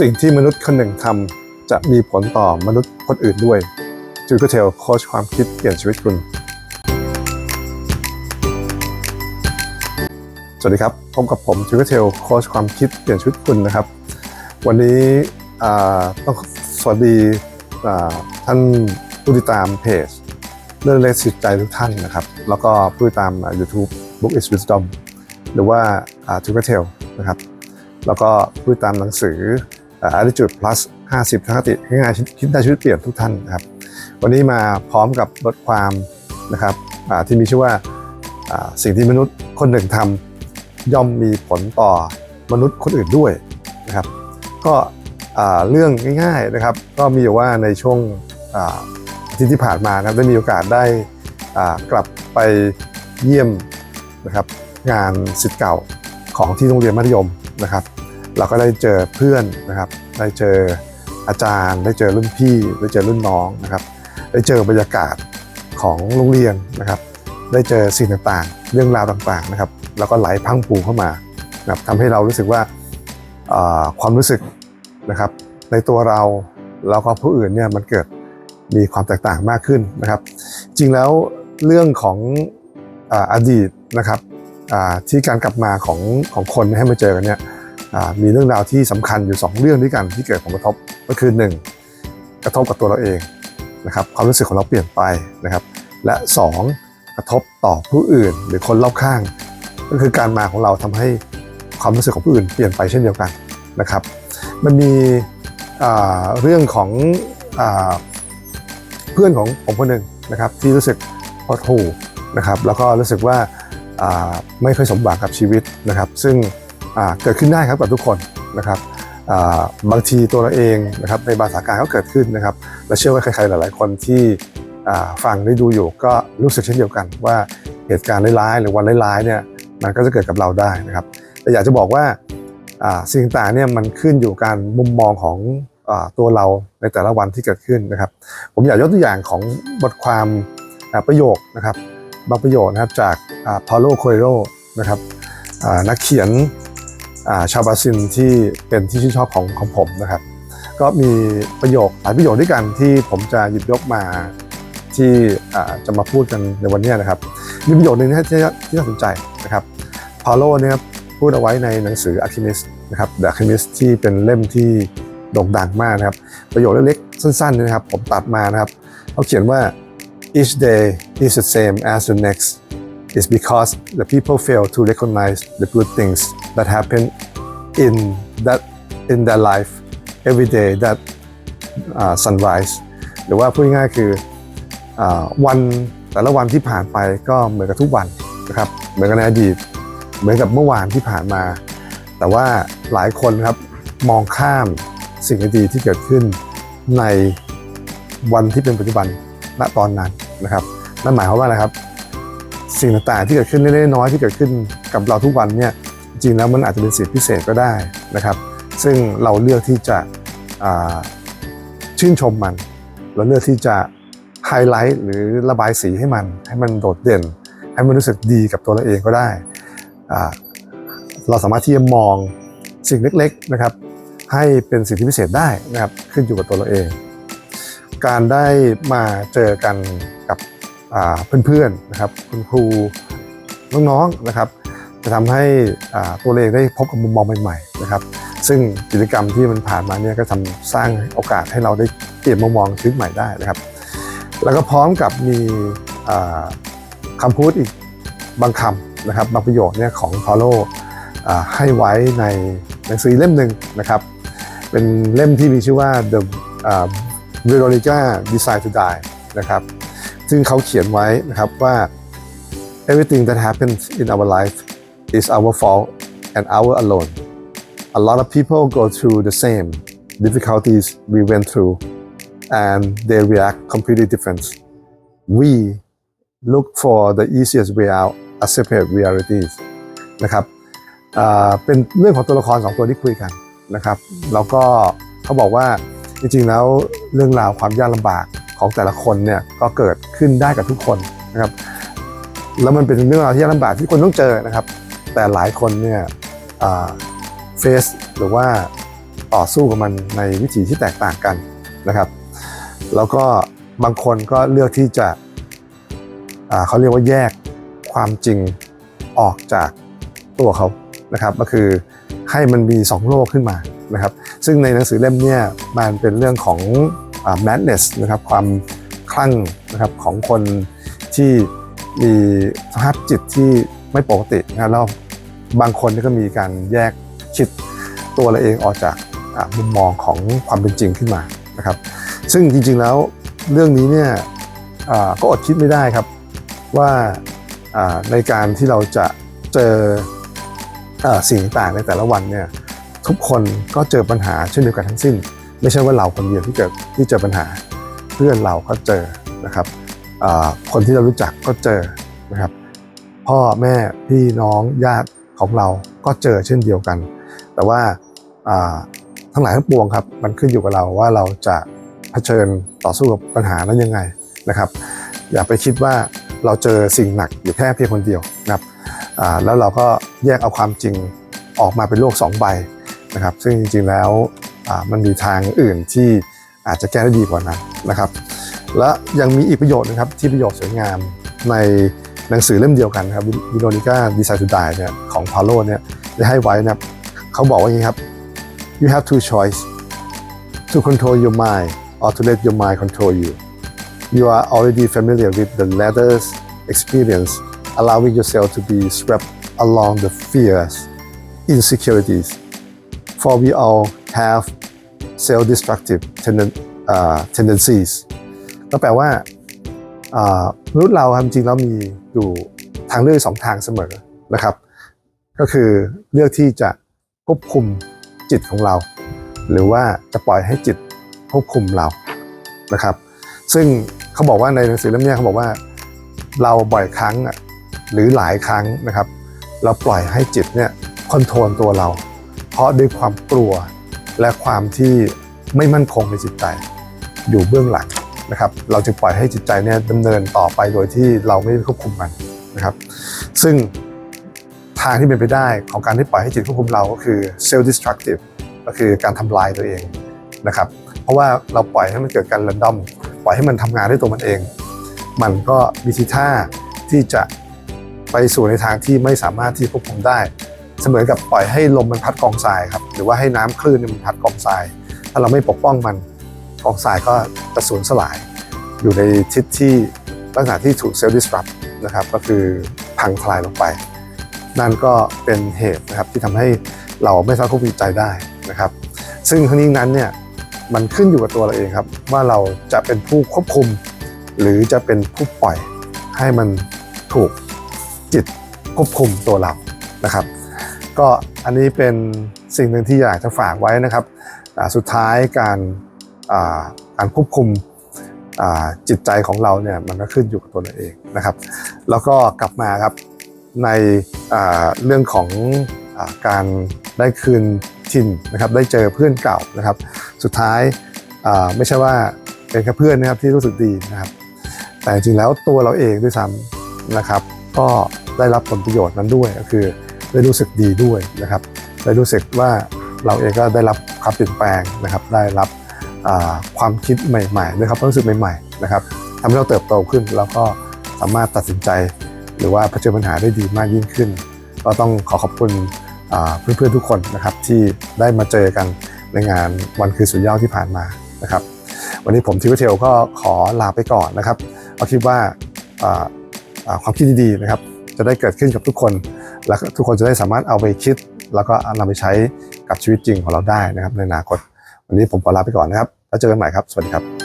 สิ่งที่มนุษย์คนหนึ่งทำจะมีผลต่อมนุษย์คนอื่นด้วยจูกเทลโค้ชความคิดเปลี่ยนชีวิตคุณ สวัสดีครับพบกับผมจูกเทลโค้ชความคิดเปลี่ยนชีวิตคุณนะครับ วันนี้ต้องสวัสดีท่านผู้ติดตามเพจเรื่องเล็กสิทธิใจทุกท่านนะครับ แล้วก็ผู้ติดตาม YouTube Book is Wisdom หรือว่าจูกเทลนะครับ แล้วก็ผู้ติดตามหนังสือ Attitude Plus 50ทัศนคติง่ายคิดได้ชีวิตเปลี่ยนทุกท่านนะครับ วันนี้มาพร้อมกับบทความนะครับที่มีชื่อว่าสิ่งที่มนุษย์คนหนึ่งทำย่อมมีผลต่อมนุษย์คนอื่นด้วยนะครับ ก็เรื่องง่ายๆนะครับ ก็มีอยู่ว่าในช่วงทิตย์ที่ผ่านมานะครับได้มีโอกาสได้กลับไปเยี่ยมนะครับงานสิทธิ์เก่าของที่โรงเรียนมัธยมนะครับ เราก็ได้เจอเพื่อนนะครับ ได้เจออาจารย์ ได้เจอรุ่นพี่ ได้เจอรุ่นน้องนะครับ ได้เจอบรรยากาศของโรงเรียนนะครับ ได้เจอสิ่งต่างๆ เรื่องราวต่างๆนะครับ แล้วก็ไหลพังพรูเข้ามานะครับทำให้เรารู้สึกว่าความรู้สึกนะครับ ในตัวเราแล้วก็ผู้อื่นเนี่ยมันเกิดมีความแตกต่างมากขึ้นนะครับ จริงแล้วเรื่องของออดีตนะครับที่การกลับมาของของคนให้มาเจอกันเนี่ย มีเรื่องราวที่สำคัญอยู่ 2 เรื่องด้วยกันที่เกิดผลกระทบก็คือ 1 กระทบกับตัวเราเองนะครับความรู้สึกของเราเปลี่ยนไปนะครับ และ 2 กระทบต่อผู้อื่น หรือคนรอบข้าง ก็คือการมาของเราทำให้ความรู้สึกของผู้อื่นเปลี่ยนไปเช่นเดียวกันนะครับ มันมีเรื่องของอเพื่อนของผมคนหนึ่งนะครับที่รู้สึกหดหู่นะครับแล้วก็รู้สึกว่าไม่ค่อยสมหวังกับชีวิตนะครับ ซึ่ง เกิดขึ้นได้ครับกับทุกคนนะครับบางทีตัวเราเองนะครับในบางสถานการณ์ก็เกิดขึ้นนะครับและเชื่อว่าใครๆหลาย ๆ คนที่ฟังได้ดูอยู่ก็รู้สึกเช่นเดียวกัน ว่าเหตุการณ์ร้ายๆหรือวันร้ายๆเนี่ยมันก็จะเกิดกับเราได้นะครับ แต่อยากจะบอกว่าสิ่งต่างๆเนี่ยมันขึ้นอยู่การมุมมองของอตัวเราในแต่ละวันที่เกิดขึ้นนะครับ ผมอยากยกตัวอย่างของบทความประโยคนะครับบางประโยคนะครับจากพาโลโคเรโรนะครับนักเขียน ชาวบราซิลที่เป็นที่ชื่นชอบของของผมนะครับ ก็มีประโยคหลายประโยคด้วยกันที่ผมจะหยิบยกมาที่จะมาพูดกันในวันนี้นะครับ มีประโยคนึงที่ที่น่าสนใจนะครับพาโลเนี่ยครับพูดเอาไว้ในหนังสือ Alchemist นะครับ The Alchemist ที่เป็นเล่มที่โด่งดังมากนะครับ ประโยคเล็กๆสั้นๆนะครับ ผมตัดมานะครับเขาเขียนว่า each day is the same as the next is because the people fail to recognize the good things that happen in that in their life every day that uh, sunrise หรือว่าพูดง่ายๆคืออวันแต่ละวันที่ผ่านไปก็เหมือนกับทุกวันนะครับเหมือนกับในอดีตเหมือนกับเมื่อวานที่ผ่านมา แต่ว่าหลายคนครับมองข้ามสิ่งดีที่เกิดขึ้นในวันที่เป็นปัจจุบันณตอนนั้นนะครับนั่นหมายความว่าอะไรครับ สิ่งต่างๆที่เกิดขึ้นเล็กๆน้อยๆที่เกิดขึ้นกับเราทุกวันเนี่ยจริงๆแล้วมันอาจจะเป็นสิ่งพิเศษก็ได้นะครับ ซึ่งเราเลือกที่จะชื่นชมมัน เราเลือกที่จะไฮไลท์หรือระบายสีให้มัน ให้มันโดดเด่น ให้มันรู้สึกดีกับตัวเราเองก็ได้ เราสามารถที่จะมองสิ่งเล็กๆนะครับ ให้เป็นสิ่งที่พิเศษได้นะครับขึ้นอยู่กับตัวเราเอง การได้มาเจอกันกับ เพื่อนๆนะครับคุณครูน้องๆนะครับ จะทำให้ตัวเราเองได้พบกับมุมมองใหม่ๆนะครับ ซึ่งกิจกรรมที่มันผ่านมาเนี่ยก็ทำสร้างโอกาสให้เราได้เปลี่ยนมุมมองชีวิตใหม่ได้นะครับ แล้วก็พร้อมกับมีอ่าคำพูดอีกบางคำนะครับบางประโยคเนี่ยของพอโลให้ไว้ในหนังสือเล่มหนึ่งนะครับ เป็นเล่มที่มีชื่อว่า The Veronica Decide to Die นะครับ ซึ่งเขาเขียนไว้นะครับว่า everything that happens in our life is our fault and our alone a lot of people go through the same difficulties we went through and they react completely different we look for the easiest way out accept realities นะครับอ่าเป็นเรื่องของตัวละครสองตัวที่คุยกันนะครับ แล้วก็เขาบอกว่าจริงๆแล้วเรื่องราวความยากลำบาก ของแต่ละคนเนี่ยก็เกิดขึ้นได้กับทุกคนนะครับแล้วมันเป็นเรื่องราวที่ยากลำบากที่คนต้องเจอนะครับ แต่หลายคนเนี่ยเฟสหรือว่าต่อสู้กับมันในวิธีที่แตกต่างกันนะครับ แล้วก็บางคนก็เลือกที่จะเขาเรียกว่าแยกความจริงออกจากตัวเขานะครับก็คือให้มันมีสองโลกขึ้นมานะครับ ซึ่งในหนังสือเล่มนี้มันเป็นเรื่องของ madness นะครับความคลั่งนะครับของคนที่มีสภาพจิตที่ไม่ปกตินะแล้วบางคนก็มีการแยกคิดตัวเราเองออกจากมุมมองของความเป็นจริงขึ้นมานะครับ ซึ่งจริงๆแล้วเรื่องนี้เนี่ยก็อดคิดไม่ได้ครับว่าในการที่เราจะเจออสิ่งต่างในแต่ละวันเนี่ยทุกคนก็เจอปัญหาเช่นเดียวกันทั้งสิ้น ไม่ใช่ว่าเราคนเดียวที่เกิดที่เจอปัญหา เพื่อนเราก็เจอนะครับคนที่เรารู้จักก็เจอนะครับ พ่อแม่พี่น้องญาติของเราก็เจอเช่นเดียวกัน แต่ว่าทั้งหลายทั้งปวงครับ มันขึ้นอยู่กับเราว่าเราจะเผชิญต่อสู้กับปัญหานั้นยังไงนะครับ อย่าไปคิดว่าเราเจอสิ่งหนักอยู่แค่เพียงคนเดียวนะครับแล้วเราก็แยกเอาความจริงออกมาเป็นโลกสองใบนะครับ ซึ่งจริงๆแล้ว มันมีทางอื่นที่อาจจะแก้ได้ดีกว่านั้นนะครับ และยังมีอีกประโยชน์นะครับที่ประโยชน์สวยงามในหนังสือเล่มเดียวกันครับวิโรนิก้าดีไซน์ to Die เนี่ยของพาโลเนี่ยได้ให้ไว้นะครับเขาบอกว่าอย่างนี้ครับ you have two choice to control your mind or to let your mind control you you are already familiar with the latter's experience allowing yourself to be swept along the fears insecurities for we all have self-destructive tenden- uh, tendencies ก็แปลว่ามนุษย์เราครับจริงๆแล้วมีอยู่ทางเลือกสองทางเสมอนะครับ ก็คือเลือกที่จะควบคุมจิตของเรา หรือว่าจะปล่อยให้จิตควบคุมเรานะครับ ซึ่งเขาบอกว่าในหนังสือเล่มนี้เขาบอกว่าเราบ่อยครั้งหรือหลายครั้งนะครับ เราปล่อยให้จิตเนี่ยคอนโทรลตัวเรา เพราะด้วยความกลัวและความที่ไม่มั่นคงในจิตใจ อยู่เบื้องหลังนะครับ เราจึงปล่อยให้จิตใจเนี่ยดำเนินต่อไปโดยที่เราไม่ควบคุมมันนะครับ ซึ่งทางที่เป็นไปได้ของการที่ปล่อยให้จิตควบคุมเราก็คือ self destructive ก็คือการทำลายตัวเองนะครับ เพราะว่าเราปล่อยให้มันเกิดการ random ปล่อยให้มันทำงานด้วยตัวมันเอง มันก็มีทีท่าที่จะไปสู่ในทางที่ไม่สามารถที่ควบคุมได้ เสมือนกับปล่อยให้ลมมันพัดกองทรายครับหรือว่าให้น้ำคลื่นมันพัดกองทราย ถ้าเราไม่ปกป้องมันกองทรายก็จะสูญสลาย อยู่ในทิศที่ลักษณะที่ถูกเซลล์ดิสรับนะครับก็คือพังทลายลงไป นั่นก็เป็นเหตุนะครับที่ทำให้เราไม่สามารถควบคุมใจได้นะครับ ซึ่งทั้งนี้นั้นเนี่ยมันขึ้นอยู่กับตัวเราเองครับ ว่าเราจะเป็นผู้ควบคุม หรือจะเป็นผู้ปล่อยให้มันถูกจิตควบคุมตัวเรานะครับ ก็อันนี้เป็นสิ่งหนึ่งที่อยากจะฝากไว้นะครับ สุดท้ายการการควบคุมจิตใจของเราเนี่ยมันก็ขึ้นอยู่กับตัวเราเองนะครับ แล้วก็กลับมาครับในเรื่องของอการได้คืนถิ่นนะครับ ได้เจอเพื่อนเก่านะครับ สุดท้ายไม่ใช่ว่าเป็นแค่เพื่อนนะครับที่รู้สึกดีนะครับ แต่จริงแล้วตัวเราเองด้วยซ้ำนะครับ ก็ได้รับผลประโยชน์นั้นด้วยก็คือ ได้รู้สึกดีด้วยนะครับได้รู้สึกว่าเราเองก็ได้รับความเปลี่ยนแปลงนะครับได้รับความคิดใหม่ๆด้ครับความรู้สึกใหม่ๆนะครับทำให้เราเติบโตขึ้นแล้วก็สามารถตัดสินใจ หรือว่าเผชิญปัญหาได้ดีมากยิ่งขึ้น ก็ต้องขอขอบคุณเพื่อนๆทุกคนนะครับที่ได้มาเจอกันในงานวันคืนสุดยอดที่ผ่านมานะครับวันนี้ผมทิวเทลก็ขอลาไปก่อนนะครับเอาคิดว่าความคิดดีๆนะครับจะได้เกิดขึ้นกับทุกคน แล้วทุกคนจะได้สามารถเอาไปคิด แล้วก็นำไปใช้กับชีวิตจริงของเราได้นะครับในอนาคต วันนี้ผมขอลาไปก่อนนะครับ แล้วเจอกันใหม่ครับ สวัสดีครับ